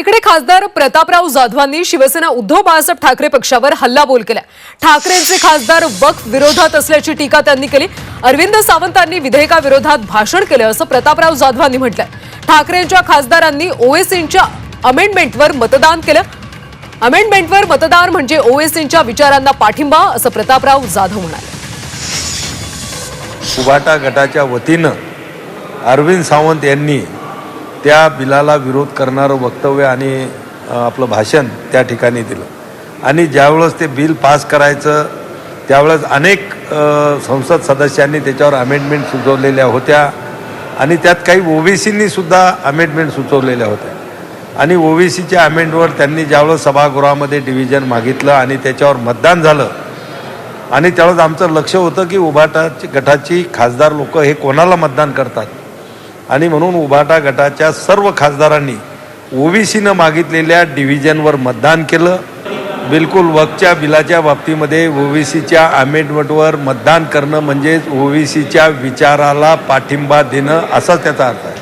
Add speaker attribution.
Speaker 1: इकडे खासदार प्रतापराव जाधवांनी शिवसेना उद्धव बाळासाहेब ठाकरे पक्षावर हल्लाबोल केला. ठाकरेंचे खासदार वक्फ विरोधात असल्याची टीका त्यांनी केली. अरविंद सावंतांनी विधेयकाविरोधात भाषण केलं असं प्रतापराव जाधवांनी म्हटलंय. ठाकरेंच्या खासदारांनी ओएससीच्या अमेंडमेंटवर मतदान केलं. अमेंडमेंटवर मतदान म्हणजे ओएससीच्या विचारांना पाठिंबा असं प्रतापराव जाधव म्हणाले.
Speaker 2: सुभाटा गटाच्या वतीनं अरविंद सावंत यांनी त्या बिलाला विरोध करणारं वक्तव्य आणि आपलं भाषण त्या ठिकाणी दिलं. आणि ज्यावेळेस ते बिल पास करायचं त्यावेळेस अनेक संसद सदस्यांनी त्याच्यावर अमेंडमेंट सुचवलेल्या होत्या आणि त्यात काही ओबीसींनी सुद्धा अमेंडमेंट सुचवलेल्या होत्या. आणि ओबीसीच्या अमेंडवर त्यांनी ज्यावेळेस सभागृहामध्ये डिव्हिजन मागितलं आणि त्याच्यावर मतदान झालं आणि त्यावेळेस आमचं लक्ष होतं की उभाटाची गटाची खासदार लोक हे कोणाला मतदान करतात? आणि म्हणून उभाटा गटाच्या सर्व खासदारांनी ओबीसीनं मागितलेल्या डिव्हिजनवर मतदान केलं. बिलकुल वकच्या बिलाच्या बाबतीमध्ये ओबीसीच्या अमेंडमेंटवर मतदान करणं म्हणजेच ओबीसीच्या विचाराला पाठिंबा देणं असाच त्याचा अर्थ आहे.